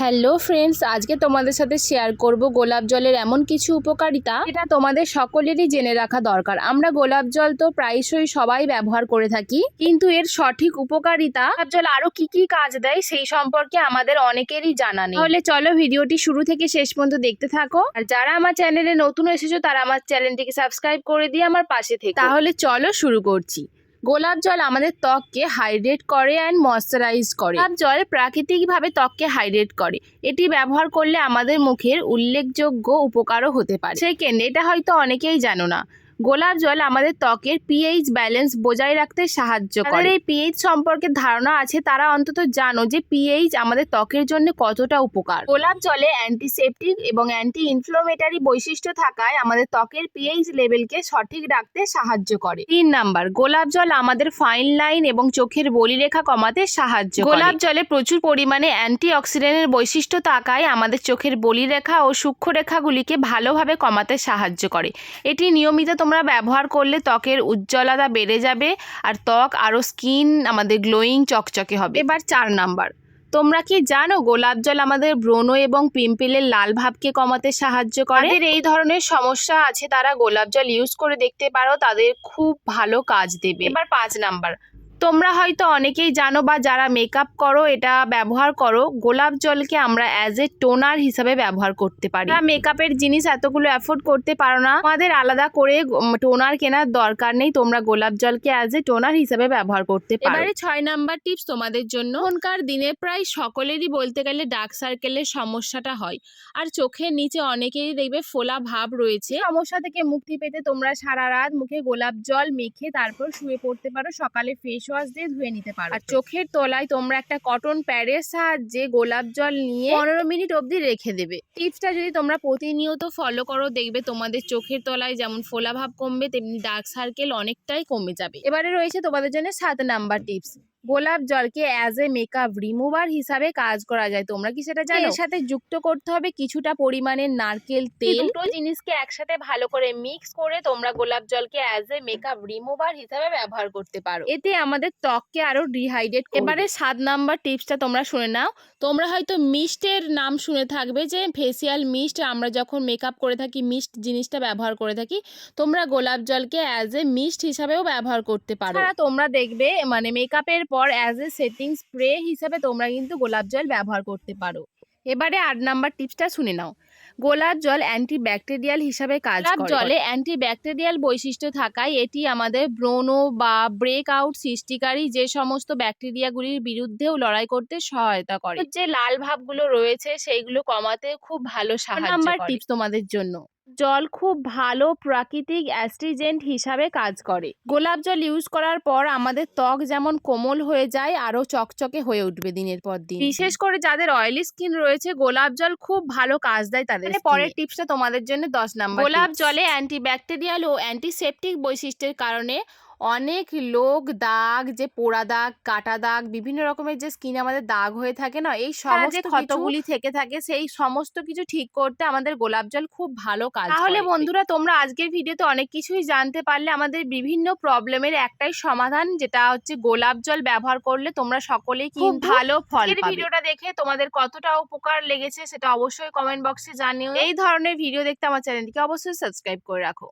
Hello friends, আজকে তোমাদের সাথে শেয়ার করব গোলাপ জলের এমন কিছু উপকারিতা এটা তোমাদের সকলেরই জেনে রাখা দরকার। আমরা গোলাপ জল তো প্রায়শই সবাই ব্যবহার করে থাকি, কিন্তু এর সঠিক উপকারিতা গোলাপ জল আরও কি কি কাজ দেয় সেই সম্পর্কে আমাদের অনেকেরই জানা নেই। তাহলে চলো ভিডিওটি শুরু থেকে শেষ পর্যন্ত দেখতে থাকো। আর যারা আমার চ্যানেলে নতুন এসেছ, তারা আমার চ্যানেলটিকে সাবস্ক্রাইব করে দিয়ে আমার পাশে থেকে। তাহলে চলো শুরু করছি। গোলাপ জল আমাদের ত্বককে হাইড্রেট করে অ্যান্ড ময়শ্চারাইজ করে। গোলাপ জল প্রাকৃতিকভাবে ত্বককে হাইড্রেট করে। এটি ব্যবহার করলে আমাদের মুখের উল্লেখযোগ্য উপকারও হতে পারে। সেকেন্ড এটা হয়তো অনেকেই জানো না। গোলাপ জল আমাদের ত্বকের পিএইচ ব্যালেন্স বজায় রাখতে সাহায্য করে। এই পিএইচ সম্পর্কে ধারণা আছে তারা অন্তত জানো যে পিএইচ আমাদের ত্বকের জন্য কতটা উপকার। গোলাপ জলে অ্যান্টিসেপটিক এবং অ্যান্টি ইনফ্লোমেটারি বৈশিষ্ট্য থাকায় আমাদের ত্বকের পিএইচ লেভেলকে সঠিক রাখতে সাহায্য করে। তিন নাম্বার গোলাপ জল আমাদের ফাইন লাইন এবং চোখের বলিরেখা কমাতে সাহায্য গোলাপ জলে প্রচুর পরিমাণে অ্যান্টি অক্সিডেন্টের বৈশিষ্ট্য থাকায় আমাদের চোখের বলিরেখা ও সূক্ষ্মরেখাগুলিকে ভালোভাবে কমাতে সাহায্য করে। এটি নিয়মিত তোমরা ব্যবহার করলে ত্বকের উজ্জ্বলতা বেড়ে যাবে আর ত্বক আরও স্কিন আমাদের গ্লোয়িং চকচকে হবে। এবার চার নাম্বার। তোমরা কি জানো গোলাপ জল আমাদের ব্রণ এবং পিম্পলের লাল ভাবকে কমাতে সাহায্য করে? এর এই ধরনের সমস্যা আছে, তারা গোলাপ জল ইউজ করে দেখতে পারো, তাদের খুব ভালো কাজ দেবে। এবার পাঁচ নাম্বার। তোমরা হয়তো অনেকেই জানো বা যারা মেকআপ করো এটা ব্যবহার করো গোলাপ জলকে আমরা অ্যাজ এ টোনার হিসাবে ব্যবহার করতে পারি। মেকআপের জিনিস এতগুলো অ্যাফোর্ড করতে পারো না। আমাদের আলাদা করে টোনার কেনার দরকার নেই। তোমরা গোলাপ জলকে অ্যাজ এ টোনার হিসাবে ব্যবহার করতে পারো। এবারে ছয় নাম্বার টিপস তোমাদের জন্য। এখনকার দিনে প্রায় সকলেরই বলতে গেলে ডার্ক সার্কেলের সমস্যাটা হয়। আর চোখের নিচে অনেকেরই দেখবে ফোলা ভাব রয়েছে। সমস্যা থেকে মুক্তি পেতে তোমরা সারা রাত মুখে গোলাপ জল মেখে তারপর শুয়ে পড়তে পারো। সকালে ফেস ওয়াশ দিয়ে ধুয়ে নিতে পারো আর চোখের তলায় তোমরা একটা কটন প্যাডের সাহায্যে গোলাপ জল নিয়ে পনেরো মিনিট অবধি রেখে দেবে। টিপসটা যদি তোমরা প্রতিনিয়ত ফলো করো দেখবে তোমাদের চোখের তলায় যেমন ফোলাভাব কমবে তেমনি ডার্ক সার্কেল অনেকটাই কমে যাবে। এবারে রয়েছে তোমাদের জন্য সাত নাম্বার টিপস গোলাপ জলকে অ্যাজ এ মেকআপ রিমুভার হিসাবে কাজ করা যায়। তোমরা কি সেটা জানো? এর সাথে যুক্ত করতে হবে কিছুটা পরিমাণে নারকেল তেল। দুটো জিনিসকে একসাথে ভালো করে মিক্স করে তোমরা গোলাপ জলকে অ্যাজ এ মেকআপ রিমুভার হিসাবে ব্যবহার করতে পারো। এতে আমাদের ত্বককে আরও ডিহাইড্রেট এবারে সাত নাম্বার টিপসটা তোমরা শুনে নাও। তোমরা হয়তো মিস্টের নাম শুনে থাকবে যে ফেসিয়াল মিস্ট আমরা যখন মেকআপ করে থাকি মিস্ট জিনিসটা ব্যবহার করে থাকি তোমরা গোলাপ জলকে অ্যাজ এ মিস্ট হিসাবেও ব্যবহার করতে পারো। তোমরা দেখবে মানে মেকআপের পর অ্যাজ এ সেটিং স্প্রে হিসাবে তোমরা কিন্তু গোলাপ জল ব্যবহার করতে পারো। এবারে আট নাম্বার টিপসটা শুনে নাও। গোলাপ জল অ্যান্টি ব্যাকটেরিয়াল হিসাবে কাজ করে। জলে অ্যান্টি ব্যাকটেরিয়াল বৈশিষ্ট্য থাকায় এটি আমাদের ব্রণ বা ব্রেক আউট সৃষ্টিকারী যে সমস্ত ব্যাকটেরিয়াগুলির বিরুদ্ধেও লড়াই করতে সহায়তা করে। যে লাল ভাবগুলো রয়েছে সেইগুলো কমাতে খুব ভালো সাহায্য নাম্বার টিপস তোমাদের জন্য। জল খুব ভালো প্রাকৃতিক অ্যাস্ট্রিজেন্ট হিসাবে কাজ করে। গোলাপ জল ইউজ করার পর আমাদের ত্বক যেমন কোমল হয়ে যায় আরও চকচকে হয়ে উঠবে দিনের পর দিন। বিশেষ করে যাদের অয়েলি স্কিন রয়েছে গোলাপ জল খুব ভালো কাজ দেয় তাদের পরের টিপসটা তোমাদের জন্য দশ নাম্বার গোলাপ জলে অ্যান্টি ব্যাকটেরিয়াল ও অ্যান্টিসেপটিক বৈশিষ্ট্যের কারণে অনেক লোক দাগ যে পোড়া দাগ কাটা দাগ বিভিন্ন রকমের যে স্কিনে আমাদের দাগ হয়ে থাকে না এই সমস্ত ক্ষতগুলি থেকে থাকে সেই সমস্ত কিছু ঠিক করতে আমাদের গোলাপ জল খুব ভালো কাজ তাহলে বন্ধুরা তোমরা আজকের ভিডিওতে অনেক কিছুই জানতে পারলে। আমাদের বিভিন্ন প্রবলেমের একটাই সমাধান যেটা হচ্ছে গোলাপ জল ব্যবহার করলে তোমরা সকলেই খুব ভালো ফল পাবে। ভিডিওটা দেখে তোমাদের কতটা উপকার লেগেছে সেটা অবশ্যই কমেন্ট বক্সে জানিও। এই ধরনের ভিডিও দেখতে আমার চ্যানেলটিকে অবশ্যই সাবস্ক্রাইব করে রাখো।